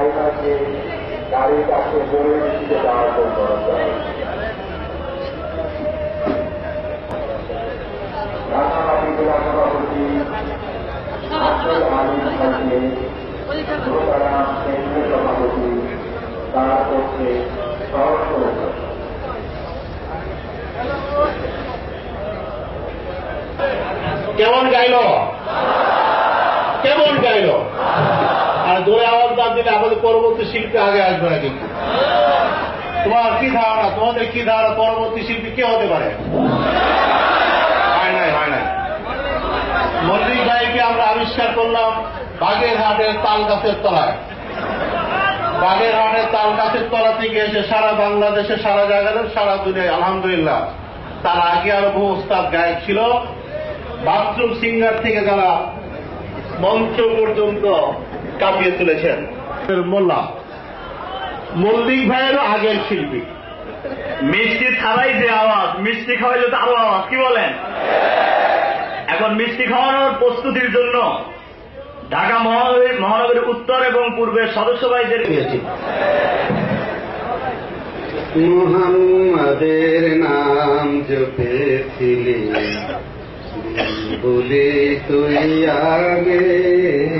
ড্রাইভারকে গাড়ির কাছে বলে দিতে যাওয়ার জন্য কেমন গাইলো কেমন গাইলো আর জোরে আওয়াজ না দিলে আমাদের পরবর্তী শিল্পী আগে আসবে না কিন্তু তোমার কি ধারণা? তোমাদের কি ধারণা পরবর্তী শিল্পী কে হতে পারে? মল্লিক ভাইকে আমরা আবিষ্কার করলাম বাগেরহাটের তাল গাছের তলায়। বাগেরহাটের তাল গাছের তলা থেকে এসে সারা বাংলাদেশে, সারা জায়গাতে, সারা দুনিয়ায়, আলহামদুলিল্লাহ, তার আগে আরও বহু উস্তাদ গায়ক ছিল। বাথরুম সিঙ্গার থেকে যারা মঞ্চ পর্যন্ত কাঁপিয়ে তুলেছেন। মোল্লা। মল্লিক ভাইয়েরও আগের শিল্পী। মিষ্টি ছাড়াই যে আওয়াজ, মিষ্টি খাওয়াইলে তো আরও আওয়াজ, কি বলেন? এখন মিষ্টি খাওয়ানোর প্রস্তুতির জন্য ঢাকা মহানগরীর মহানগরীর উত্তর এবং পূর্বের সদস্য ভাইদের মুহাম্মাদের নাম জপেছিলি বলে তুই আগে।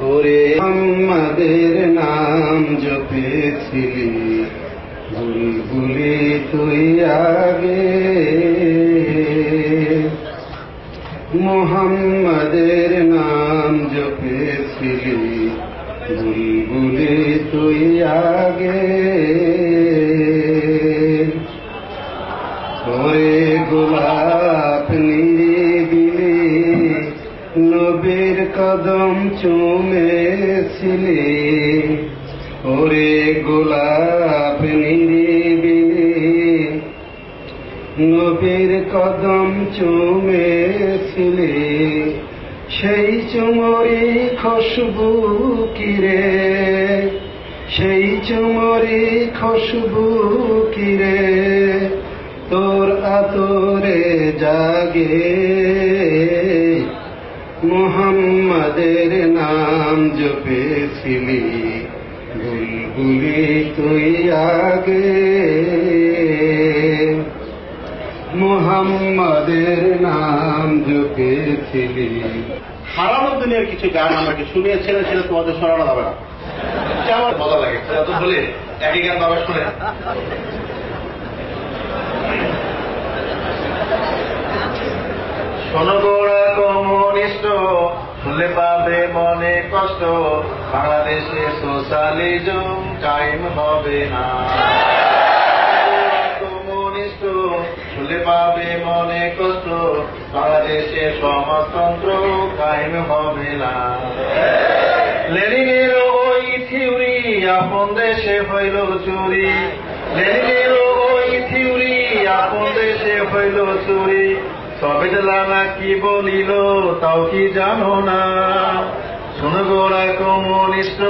ওরে আমাদের নাম জপেছিলি বুলবুলি তুই আগে। মোহাম্মদের নাম জপেছিলি বুলবুলি তুই আগে। ওরে গোলাপ নবীর কদম চুমেছিলি। ওরে গোলাপ নিরিবিলি। নবীর কদম চুমেছিলে। সেই চুমরি খুশবু কিরে সেই চুমরি খুশবু কিরে তোর আতরে জাগে মোহাম্মদের নাম জপেছিলি। বুলবুলি তুই আগে। মুহাম্মাদের নাম জপেছিলি। হারানো দুনিয়ার কিছু গান আমাকে শুনিয়েছিলেন, সেটা তোমাদের শোনানো যাবে না। কেমন মজা লাগে এত বলে একই গান বাবা শুনে। শোনো গোড়া কমিউনিস্ট শুনলে পাবে মনে কষ্ট। বাংলাদেশে সোশ্যালিজম টাইম হবে না। কমিউনিস্ট শুনলে পাবে মনে কষ্ট। বাংলাদেশে সমাজতন্ত্র টাইম হবে না। লেনিনের ওই থিওরি আপন দেশে হইল চুরি। লেনিনের ওই থিওরি আপন দেশে হইল চুরি। সবে লালা কি বলিল তাও কি জানো না? শোনো গোড়া কমিউনিস্ট